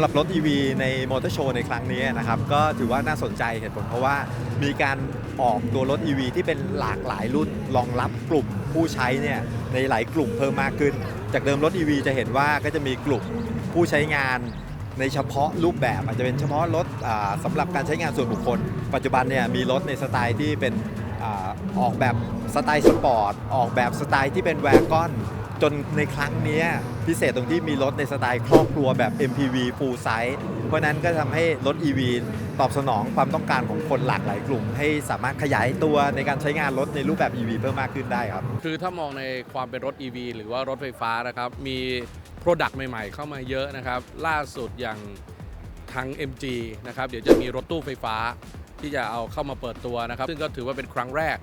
ำหรับรถ EV ในมอเตอร์โชว์ในครั้งนี้นะครับ ก็ถือว่าน่าสนใจเหตุผลเพราะว่ามีการออกตัวรถ EV ที่เป็นหลากหลายรุ่นรองรับกลุ่มผู้ใช้เนี่ยในหลายกลุ่มเพิ่มมากขึ้น จากเดิมรถ EV จะเห็นว่าก็จะมีกลุ่มผู้ใช้งานในเฉพาะรูปแบบอาจจะเป็นเฉพาะรถอ่าสำหรับการใช้งานส่วนบุคคล ปัจจุบันเนี่ยมีรถในสไตล์ที่เป็นออกแบบสไตล์สปอร์ตออกแบบสไตล์ที่เป็นแวร์กอน จนในครั้งนี้พิเศษตรงที่มีรถในสไตล์ครอบครัวแบบ MPV full size เพราะนั้นก็ทำให้รถ EV ตอบสนองความต้องการของคนหลากหลายกลุ่ม ให้สามารถขยายตัวในการใช้งานรถในรูปแบบ EV เพิ่มมากขึ้นได้ครับ คือถ้ามองในความเป็นรถ EV หรือว่ารถไฟฟ้านะครับ มี Product ใหม่ๆ เข้ามาเยอะนะครับ ล่าสุดอย่างทาง MG นะครับ เดี๋ยวจะมีรถตู้ไฟฟ้าที่จะเอาเข้ามาเปิดตัวนะครับ ซึ่งก็ถือว่าเป็นครั้งแรก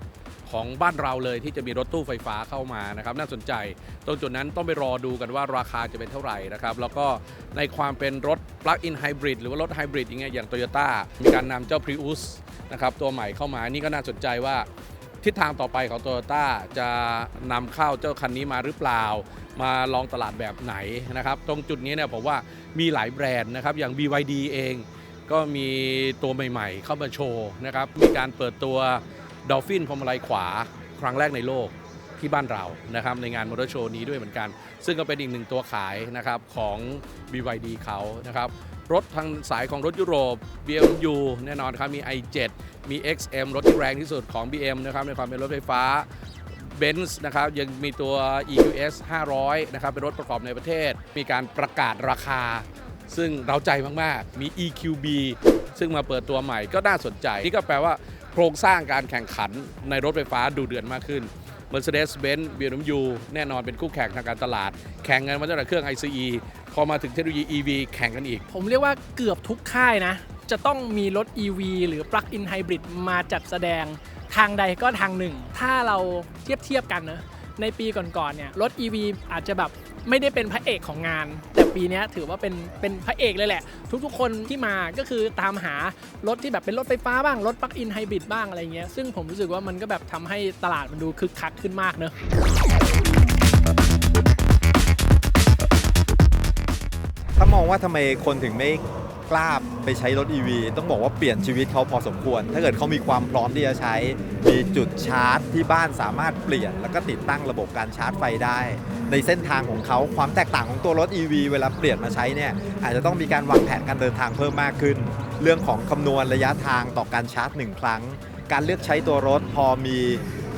ของบ้านเราเลยที่จะมีรถตู้ไฟฟ้าเข้ามานะครับน่าสนใจ ตรงจุดนั้นต้องไปรอดูกันว่าราคาจะเป็นเท่าไหร่นะครับแล้วก็ในความเป็นรถ Plug-in Hybrid หรือว่ารถไฮบริดอย่างเงี้ยอย่าง Toyota มีการนำเจ้า Prius นะครับตัวใหม่เข้ามานี่ก็น่าสนใจว่าทิศทางต่อไปของ Toyota จะนำเข้าเจ้าคันนี้มาหรือเปล่า มาลองตลาดแบบไหนนะครับตรงจุดนี้เนี่ยผมว่ามีหลายแบรนด์นะครับอย่าง BYD เอง ก็มีตัวใหม่ ๆ เข้ามาโชว์นะครับมีการเปิดตัว Dolphin พวงมาลัยขวาครั้งแรกในโลกที่บ้านเรานะครับในงานมอเตอร์โชว์นี้ด้วยเหมือนกัน ซึ่งก็เป็นอีกหนึ่งตัวขายนะครับของ BYD เขานะครับรถทางสายของรถยุโรป BMW แน่นอนครับมี i7 มี XM รถที่แรงที่สุดของ BM นะครับในความเป็นรถไฟฟ้า Benz นะครับยังมีตัว EQS 500 นะครับเป็นรถประกอบในประเทศ มีการประกาศราคา ซึ่งเราใจมาก ๆ มี EQB ซึ่งมาเปิดตัวใหม่ก็น่าสนใจ นี่ก็แปลว่า ครงสร้างการแข่งขันในรถไฟฟ้าดูเดือดมากขึ้น Mercedes-Benz BMW แน่นอนเป็นคู่แข่งทางการตลาด แข่งกันมาตั้งแต่เครื่อง ICE พอมาถึงเทคโนโลยี EV แข่งกันอีก ผมเรียกว่าเกือบทุกค่ายนะ จะต้องมีรถ EV หรือ Plug-in Hybrid มาจัดแสดงทางใดก็ทางหนึ่ง ถ้าเราเทียบเทียบกันนะในปีก่อนๆเนี่ยรถ EV อาจจะแบบ ไม่ได้เป็นพระเอกของงาน แต่ปีนี้ถือว่าเป็นเป็นพระเอกเลยแหละ ทุกๆ คนที่มาก็คือตามหารถที่แบบเป็นรถไฟฟ้าบ้าง รถปลั๊กอินไฮบริดบ้างอะไรเงี้ยซึ่งผมรู้สึกว่ามันก็แบบทำให้ตลาดมันดูคึกคักขึ้นมากเนอะถ้ามองว่าทำไมคนถึงไม่ กล้าไปใช้รถ EV ต้องบอกว่าเปลี่ยนชีวิตเขาพอสมควร ถ้าเกิดเขามีความพร้อมที่จะใช้ มีจุดชาร์จที่บ้านสามารถเปลี่ยน แล้วก็ติดตั้งระบบการชาร์จไฟได้ ในเส้นทางของเขาความแตกต่างของตัวรถ EV เวลาเปลี่ยนมาใช้เนี่ยอาจจะต้องมีการวางแผนการเดินทางเพิ่มมากขึ้น เรื่องของคำนวณระยะทางต่อการชาร์จหนึ่งครั้ง การเลือกใช้ตัวรถพอมี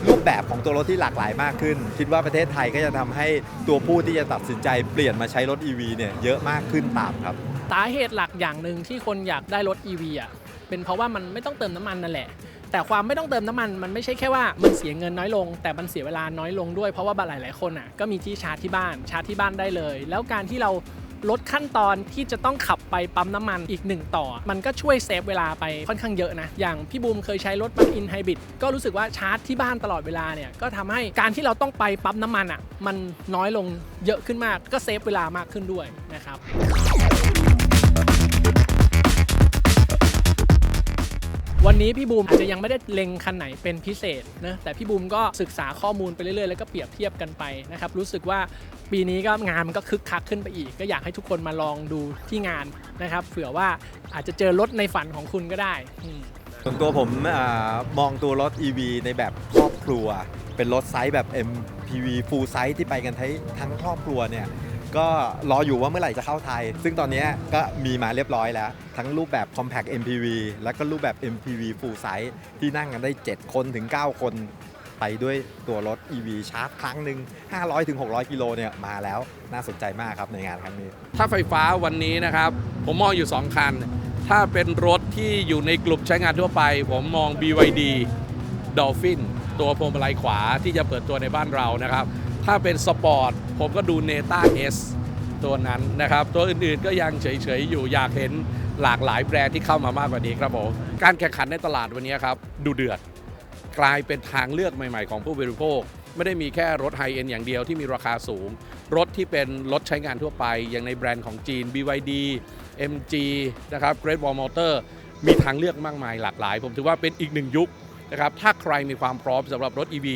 รูปแบบของตัวรถที่หลากหลายมากขึ้น คิดว่าประเทศไทยก็จะทำให้ตัวผู้ที่จะตัดสินใจเปลี่ยนมาใช้รถ EV เนี่ยเยอะมากขึ้นตามครับ สาเหตุหลักอย่างหนึ่งที่คนอยากได้รถ EV อะเป็นเพราะว่ามันไม่ต้องเติมน้ำมันนั่นแหละ แต่ความไม่ต้องเติมน้ำมันมันไม่ใช่แค่ว่ามันเสียเงินน้อยลง แต่มันเสียเวลาน้อยลงด้วยเพราะว่าหลายหลายคนอะก็มีที่ชาร์จที่บ้านชาร์จที่บ้านได้เลย แล้วการที่เราลดขั้นตอนที่จะต้องขับไปปั๊มน้ำมันอีกหนึ่งต่อ มันก็ช่วยเซฟเวลาไปค่อนข้างเยอะนะ อย่างพี่บูมเคยใช้รถ Plug-in Hybrid ก็รู้สึกว่าชาร์จที่บ้านตลอดเวลาเนี่ยก็ทำให้การที่เราต้องไปปั๊มน้ำมันอะมันน้อยลงเยอะขึ้นมากก็เซฟเวลามากขึ้นด้วยนะครับ วันนี้พี่บูมอาจจะยังไม่ได้เล็งคันไหนเป็นพิเศษนะแต่พี่บูมก็ศึกษาข้อมูลไปเรื่อยๆ แล้วก็เปรียบเทียบกันไปนะครับรู้สึกว่าปีนี้ก็งานมันก็คึกคักขึ้นไปอีก ก็อยากให้ทุกคนมาลองดูที่งานนะครับเผื่อว่าอาจจะเจอรถในฝันของคุณก็ได้อืม ส่วนตัวผมอามองตัวรถ EV ในแบบครอบครัว เป็นรถไซส์แบบ MPV full size ที่ไปกันทั้งทั้งครอบครัวเนี่ย ก็รออยู่ว่าเมื่อไหร่จะเข้าไทย ซึ่งตอนนี้ก็มีมาเรียบร้อยแล้ว ทั้งรูปแบบ compact MPV แล้วก็รูปแบบ MPV full size ที่นั่งกันได้ 7 คนถึง 9 คนไปด้วยตัวรถ EV ชาร์จครั้งหนึ่ง500ถึง600 กิโลเนี่ยมาแล้วน่าสนใจมากครับในงานครั้งนี้ ถ้าไฟฟ้าวันนี้นะครับ ผมมองอยู่ 2 คัน ถ้าเป็นรถที่อยู่ในกลุ่มใช้งานทั่วไป ผมมอง BYD Dolphin ตัวพวงมาลัยขวาที่จะเปิดตัวในบ้านเรานะครับ ถ้าเป็นสปอร์ตผมก็ดู Neta S ตัวนั้นนะครับ ตัวอื่นๆก็ยังเฉยๆอยู่อยากเห็นหลากหลายแบรนด์ที่เข้ามามากกว่านี้ครับผมการแข่งขันในตลาดวันนี้ครับ ดูเดือด กลายเป็นทางเลือกใหม่ๆของผู้บริโภค ไม่ได้มีแค่รถไฮเอ็นอย่างเดียวที่มีราคาสูง รถที่เป็นรถใช้งานทั่วไป อย่างในแบรนด์ของจีน BYD MG นะครับ Great Wall Motor มีทางเลือกมากมายหลากหลาย ผมถือว่าเป็นอีกหนึ่งยุคนะครับถ้าใครมีความพร้อมสำหรับรถ EV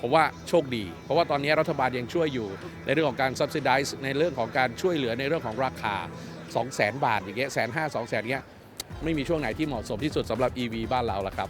ผมว่าโชคดี เพราะว่าตอนนี้รัฐบาลยังช่วยอยู่ในเรื่องของการ subsidize ในเรื่องของการช่วยเหลือในเรื่องของราคา 2 0 0แสนบาทอย่างเงี้ยแสนห้าสองแสนเงี้ยไม่มีช่วงไหนที่เหมาะสมที่สุดสำหรับ EV บ้านเราละครับ